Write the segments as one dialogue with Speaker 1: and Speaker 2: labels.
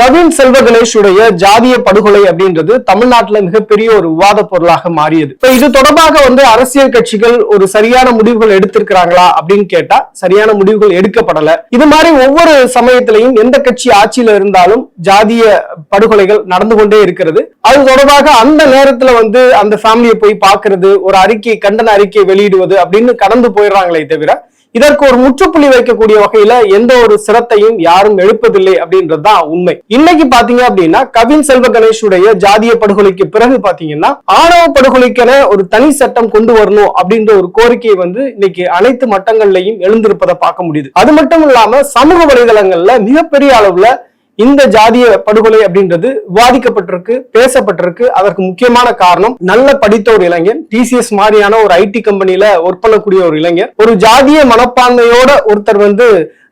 Speaker 1: கவின் செல்வ கணேஷுடைய ஜாதிய படுகொலை அப்படின்றது தமிழ்நாட்டுல மிகப்பெரிய ஒரு விவாத பொருளாக மாறியது. இப்ப இது தொடர்பாக வந்து அரசியல் கட்சிகள் ஒரு சரியான முடிவுகள் எடுத்திருக்கிறாங்களா அப்படின்னு கேட்டா சரியான முடிவுகள் எடுக்கப்படல. இது மாதிரி ஒவ்வொரு சமயத்திலையும் எந்த கட்சி ஆட்சியில இருந்தாலும் ஜாதிய படுகொலைகள் நடந்து கொண்டே இருக்கிறது. அது தொடர்பாக அந்த நேரத்துல வந்து அந்த ஃபேமிலியை போய் பாக்குறது ஒரு அறிக்கை கண்டன அறிக்கை வெளியிடுவது அப்படின்னு கடந்து போயிடுறாங்களே தவிர இதற்கு ஒரு முற்றுப்புள்ளி வைக்கக்கூடிய வகையில எந்த ஒரு சிரத்தையும் யாரும் எழுப்பதில்லை அப்படின்றது தான் உண்மை. இன்னைக்கு பாத்தீங்க அப்படின்னா கவின் செல்வ கணேஷுடைய ஜாதிய படுகொலைக்கு பிறகு பாத்தீங்கன்னா ஆணவ படுகொலைக்கென ஒரு தனி சட்டம் கொண்டு வரணும் அப்படின்ற ஒரு கோரிக்கை வந்து இன்னைக்கு அனைத்து மட்டங்கள்லையும் எழுந்திருப்பதை பார்க்க முடியுது. அது மட்டும் இல்லாம சமூக வலைதளங்கள்ல மிகப்பெரிய அளவுல இந்த ஜாதிய படுகொலை அப்படின்றது விவாதிக்கப்பட்டிருக்கு பேசப்பட்டிருக்கு. அதற்கு முக்கியமான காரணம் நல்ல படித்த ஒரு இளைஞன் டிசிஎஸ் மாதிரியான ஒரு ஐடி கம்பெனில ஒர்க் பண்ணக்கூடிய ஒரு இளைஞர் ஒரு ஜாதிய மனப்பான்மையோட ஒருத்தர் வந்து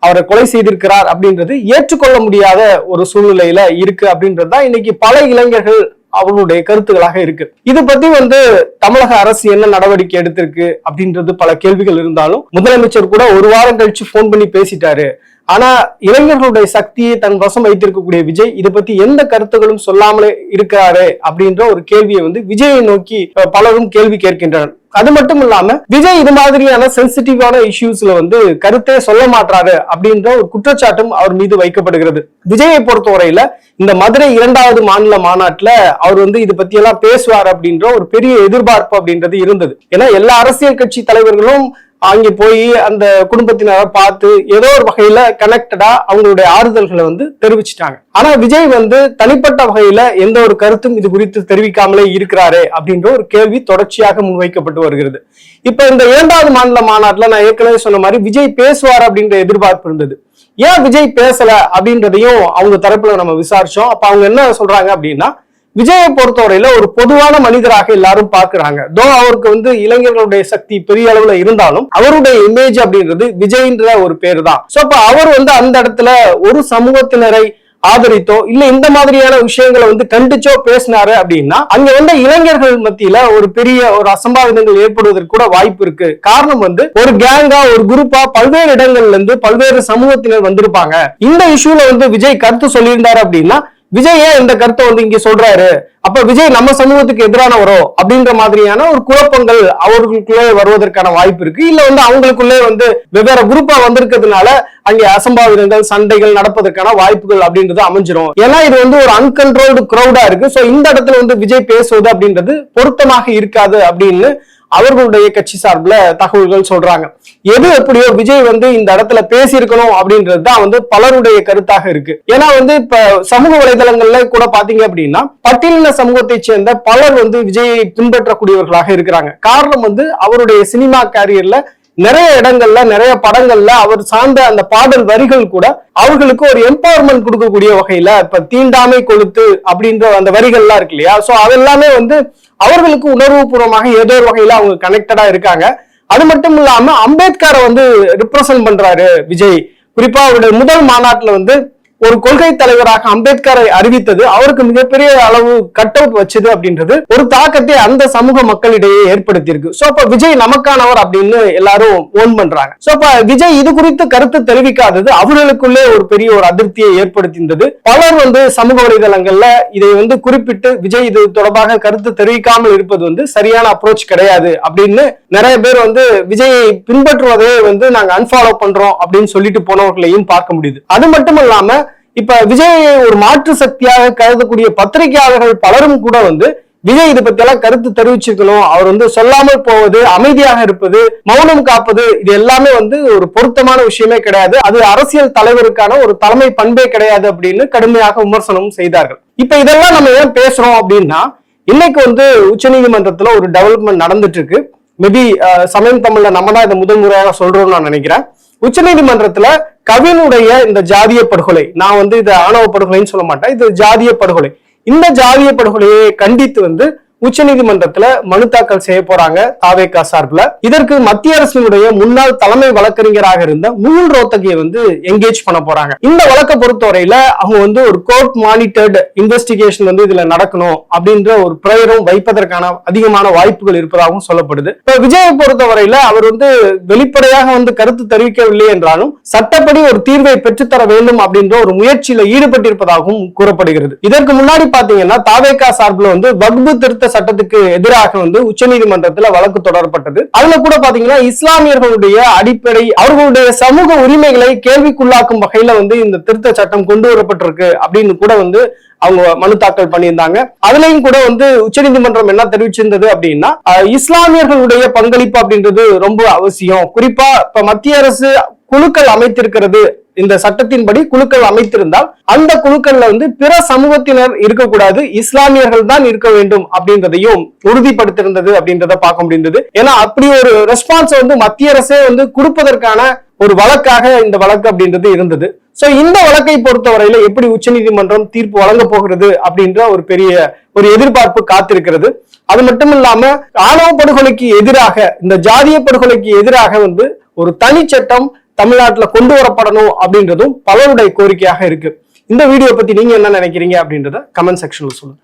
Speaker 1: அவரை கொலை செய்திருக்கிறார் அப்படின்றது ஏற்றுக்கொள்ள முடியாத ஒரு சூழ்நிலையில இருக்கு அப்படின்றது தான் இன்னைக்கு பல இளைஞர்கள் அவர்களுடைய கருத்துக்களாக இருக்கு. இது பத்தி வந்து தமிழக அரசு என்ன நடவடிக்கை எடுத்திருக்கு அப்படின்றது பல கேள்விகள் இருந்தாலும் முதலமைச்சர் கூட ஒரு வாரம் கழிச்சு போன் பண்ணி பேசிட்டாரு. ஆனா இளைஞர்களுடைய சக்தியை தன் வசம் வைத்திருக்கக்கூடிய விஜய் இதை பத்தி எந்த கருத்துகளும் சொல்லாமலே இருக்கிறாரு அப்படின்ற ஒரு கேள்வியை வந்து விஜயை நோக்கி பலரும் கேள்வி கேட்கின்றனர். அது மட்டும் இல்லாம விஜய் இது மாதிரியான சென்சிட்டிவான இஷ்யூஸ்ல வந்து கருத்தே சொல்ல மாட்டாரு அப்படின்ற ஒரு குற்றச்சாட்டும் அவர் மீது வைக்கப்படுகிறது. விஜயை பொறுத்தவரையில இந்த மதுரை இரண்டாவது மாநில மாநாட்டுல அவர் வந்து இது பத்தி எல்லாம் பேசுவார் அப்படின்ற ஒரு பெரிய எதிர்பார்ப்பு அப்படின்றது இருந்தது. ஏன்னா எல்லா அரசியல் கட்சி தலைவர்களும் அங்கே போய் அந்த குடும்பத்தினரை பார்த்து ஏதோ ஒரு வகையில கனெக்டடா அவங்களுடைய ஆறுதல்களை வந்து தெரிவிச்சிட்டாங்க. ஆனா விஜய் வந்து தனிப்பட்ட வகையில எந்த ஒரு கருத்தும் இது குறித்து தெரிவிக்காமலே இருக்கிறாரே அப்படின்ற ஒரு கேள்வி தொடர்ச்சியாக முன்வைக்கப்பட்டு வருகிறது. இப்ப இந்த இரண்டாவது மாநில மாநாட்டுல நான் ஏற்கனவே சொன்ன மாதிரி விஜய் பேசுவார் அப்படின்ற எதிர்பார்ப்பு இருந்தது. ஏன் விஜய் பேசல அப்படின்றதையும் அவங்க தரப்புல நம்ம விசாரிச்சோம். அப்ப அவங்க என்ன சொல்றாங்க அப்படின்னா விஜயை பொறுத்தவரையில ஒரு பொதுவான மனிதராக எல்லாரும் பார்க்கிறாங்க. தோ அவருக்கு வந்து இளைஞர்களுடைய சக்தி பெரிய அளவுல இருந்தாலும் அவருடைய இமேஜ் அப்படின்றது விஜய்ன்ற ஒரு பேர் தான் சோ அப்ப அவர் வந்து அந்த இடத்துல ஒரு சமூகத்தினரை ஆதரித்தோ இல்ல இந்த மாதிரியான விஷயங்களை வந்து கண்டிச்சோ பேசினாரு அப்படின்னா அங்க வந்து இளைஞர்கள் மத்தியில ஒரு பெரிய ஒரு அசம்பாவிதங்கள் ஏற்படுவதற்கு கூட வாய்ப்பு இருக்கு. காரணம் வந்து ஒரு கேங்கா ஒரு குரூப்பா பல்வேறு இடங்கள்ல இருந்து பல்வேறு சமூகத்தினர் வந்திருப்பாங்க. இந்த இஷ்யூல வந்து விஜய் கருத்து சொல்லியிருந்தாரு அப்படின்னா விஜய் ஏன் இந்த கருத்தை வந்து இங்க சொல்றாரு? அப்ப விஜய் நம்ம சமூகத்துக்கு எதிரானவரோ அப்படின்ற மாதிரியான ஒரு குழப்பங்கள் அவர்களுக்குள்ளே வருவதற்கான வாய்ப்பு இருக்கு. இல்ல வந்து அவங்களுக்குள்ளே வந்து வெவ்வேறு குரூப்பா வந்திருக்கிறதுனால அங்கே அசம்பாவிதங்கள் சண்டைகள் நடப்பதற்கான வாய்ப்புகள் அப்படின்றது அமைஞ்சிரும். ஏன்னா இது வந்து ஒரு அன்கன்ட்ரோல்டு க்ரௌடா இருக்கு. சோ இந்த இடத்துல வந்து விஜய் பேசுவது அப்படின்றது பொருத்தமாக இருக்காது அப்படின்னு அவர்களுடைய கட்சி சார்பில் தகவல்கள் சொல்றாங்க. எது எப்படியோ விஜய் வந்து இந்த இடத்துல பேசியிருக்கணும் அப்படின்றது தான் வந்து பலருடைய கருத்தாக இருக்கு. ஏன்னா வந்து இப்ப சமூக வலைதளங்கள்ல கூட பாத்தீங்க அப்படின்னா பட்டியலின சமூகத்தை சேர்ந்த பலர் வந்து விஜயை பின்பற்றக்கூடியவர்களாக இருக்கிறாங்க. காரணம் வந்து அவருடைய சினிமா கேரியர்ல நிறைய இடங்கள்ல நிறைய படங்கள்ல அவர் சார்ந்த அந்த பாடல் வரிகள் கூட அவர்களுக்கு ஒரு எம்பவர்மெண்ட் கொடுக்கக்கூடிய வகையில இப்ப தீண்டாமை கொளுத்து அப்படின்ற அந்த வரிகள்லாம் இருக்கு இல்லையா? சோ அதெல்லாமே வந்து அவர்களுக்கு உணர்வுபூர்வமாக ஏதோ ஒரு வகையில அவங்க கனெக்டடா இருக்காங்க. அது மட்டும் இல்லாம அம்பேத்கரை வந்து ரிப்ரசன்ட் பண்றாரு விஜய். குறிப்பா அவருடைய முதல் மாநாட்டுல வந்து ஒரு கொள்கை தலைவராக அம்பேத்கரை அறிவித்தது அவருக்கு மிகப்பெரிய அளவு கட் அவுட் வச்சது அப்படின்றது ஒரு தாக்கத்தை அந்த சமூக மக்களிடையே ஏற்படுத்தியிருக்கு. சோ அப்ப விஜய் நமக்கானவர் அப்படின்னு எல்லாரும் ஓன் பண்றாங்க. சோ அப்ப விஜய் இது குறித்து கருத்து தெரிவிக்காதது அவர்களுக்குள்ளே ஒரு பெரிய ஒரு அதிருப்தியை ஏற்படுத்தியிருந்தது. பலர் வந்து சமூக வலைதளங்கள்ல இதை வந்து குறிப்பிட்டு விஜய் இது தொடர்பாக கருத்து தெரிவிக்காமல் இருப்பது வந்து சரியான அப்ரோச் கிடையாது அப்படின்னு நிறைய பேர் வந்து விஜயை பின்பற்றுவதே வந்து நாங்க அன்பாலோ பண்றோம் அப்படின்னு சொல்லிட்டு போனவர்களையும் பார்க்க முடியுது. அது மட்டும் இல்லாம இப்ப விஜயை ஒரு மாற்று சக்தியாக கருதக்கூடிய பத்திரிகையாளர்கள் பலரும் கூட வந்து விஜய் இதை பத்தி எல்லாம் கருத்து தெரிவிச்சுக்கணும் அவர் வந்து சொல்லாமல் போவது அமைதியாக இருப்பது மௌனம் காப்பது இது எல்லாமே வந்து ஒரு பொருத்தமான விஷயமே கிடையாது. அது அரசியல் தலைவருக்கான ஒரு தலைமை பண்பே கிடையாது அப்படின்னு கடுமையாக விமர்சனம் செய்தார்கள். இப்ப இதெல்லாம் நம்ம ஏன் பேசுறோம் அப்படின்னா இன்னைக்கு வந்து உச்ச நீதிமன்றத்துல ஒரு டெவலப்மெண்ட் நடந்துட்டு இருக்கு. மேபி சமயம் தமிழ்ல நம்ம தான் இதை முதல் முறையாக சொல்றோம்னு நான் நினைக்கிறேன். உச்சநீதிமன்றத்துல கவினுடைய இந்த ஜாதிய படுகொலை நான் வந்து இதை ஆணவ படுகொலைன்னு சொல்ல மாட்டேன் இது ஜாதிய படுகொலை. இந்த ஜாதிய படுகொலையை கண்டித்து வந்து உச்சநீதிமன்றத்துல மனு தாக்கல் செய்ய போறாங்க தாவேகா சார்பில். இதற்கு மத்திய அரசினுடைய முன்னாள் தலைமை வழக்கறிஞராக இருந்த முகுல் ரோத்தகியை வந்து என்கேஜ் பண்ண போறாங்க. இந்த வழக்கை பொறுத்தவரையில அவங்க வந்து ஒரு கோர்ட் மானிட்டர்ட் இன்வெஸ்டிகேஷன் வந்து இதுல நடக்கணும் அப்படின்ற ஒரு பிரேயரும் வைப்பதற்கான அதிகமான வாய்ப்புகள் இருப்பதாகவும் சொல்லப்படுது. இப்ப விஜயை பொறுத்தவரையில அவர் வந்து வெளிப்படையாக வந்து கருத்து தெரிவிக்கவில்லை என்றாலும் சட்டப்படி ஒரு தீர்வை பெற்றுத்தர வேண்டும் அப்படின்ற ஒரு முயற்சியில ஈடுபட்டிருப்பதாகவும் கூறப்படுகிறது. இதற்கு முன்னாடி பாத்தீங்கன்னா தாவேகா சார்பில் வந்து வகுப்பு திருத்த சட்டத்துக்கு எதிராக வந்து உச்சநீதிமன்றத்துல வழக்கு தொடரப்பட்டது. அதுல கூட பாத்தீங்கன்னா இஸ்லாமியர்களுடைய அடிப்படை அவர்களுடைய சமூக உரிமைகளை கேள்விக்குள்ளாக்கும் வகையில வந்து இந்த திருத்த சட்டம் கொண்டு வரப்பட்டிருக்கு அப்படின்னு கூட வந்து அவங்க மனு தாக்கல் பண்ணியிருந்தாங்க. அதுலயும் கூட வந்து உச்சநீதிமன்றம் என்ன தெரிவிச்சிருந்தது அப்படின்னா இஸ்லாமியர்களுடைய பங்களிப்பு அப்படின்றது ரொம்ப அவசியம். குறிப்பா இப்ப மத்திய அரசு குழுக்கள் அமைத்திருக்கிறது இந்த சட்டத்தின்படி குழுக்கள் அமைத்திருந்தால் அந்த குழுக்கள்ல வந்து பிற சமூகத்தினர் இருக்கக்கூடாது இஸ்லாமியர்கள் தான் இருக்க வேண்டும் அப்படின்றதையும் உறுதிப்படுத்திருந்தது அப்படின்றத பார்க்க முடிந்தது. ஏன்னா அப்படி ஒரு ரெஸ்பான்ஸ் வந்து மத்திய அரசே வந்து கொடுப்பதற்கான ஒரு வழக்காக இந்த வழக்கு அப்படின்றது இருந்தது. சோ இந்த வழக்கை பொறுத்தவரையில எப்படி உச்சநீதிமன்றம் தீர்ப்பு வழங்க போகிறது அப்படின்ற ஒரு பெரிய ஒரு எதிர்பார்ப்பு காத்திருக்கிறது. அது மட்டும் இல்லாம ஆணவ படுகொலைக்கு எதிராக இந்த ஜாதிய படுகொலைக்கு எதிராக வந்து ஒரு தனி சட்டம் தமிழ்நாட்டுல கொண்டு வரப்படணும் அப்படின்றதும் பலருடைய கோரிக்கையாக இருக்கு. இந்த வீடியோ பத்தி நீங்க என்ன நினைக்கிறீங்க அப்படின்றத கமெண்ட் செக்ஷன்ல சொல்லுங்க.